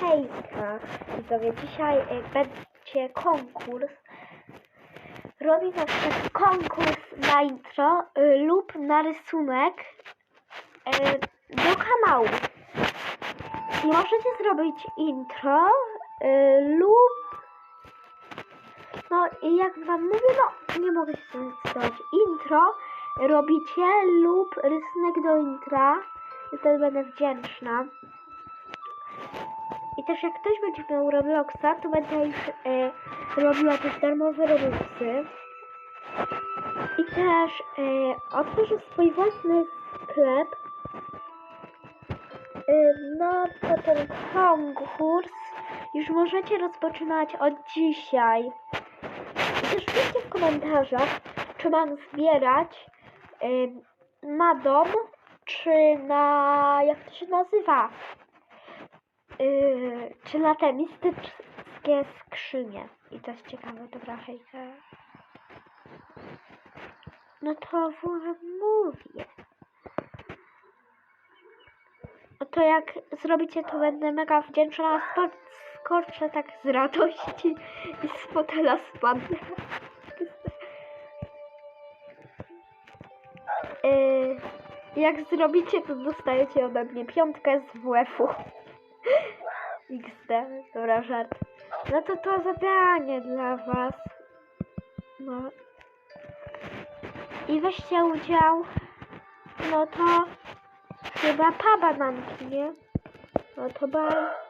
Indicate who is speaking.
Speaker 1: hejka. Widzowie, dzisiaj e, będzie konkurs. Robię na przykład konkurs na intro e, lub na rysunek e, do kanału. I możecie zrobić intro lub no i jak wam mówię, no nie mogę się zdecydować. Intro robicie lub rysunek do intra. Wtedy będę wdzięczna. I też jak ktoś będzie miał Robloxa, to będę już e, robiła też darmowe Robloxy. I też e, otworzę swój własny sklep e, na ten konkurs. Już możecie rozpoczynać od dzisiaj. I też piszcie w komentarzach, czy mam zbierać ym, na dom, czy na, jak to się nazywa, yy, czy na te mistyczne skrzynie. I to jest ciekawe, dobra, hejka. No to wam mówię. No to jak zrobicie, to będę mega wdzięczna. Skoczę tak z radości i z fotela spadnę. Yy, jak zrobicie, to dostajecie ode mnie piątkę z WF-u. XD, dobra, żart. No to to zadanie dla was. No. I weźcie udział. No to chyba pa bananki, nie? No to bye.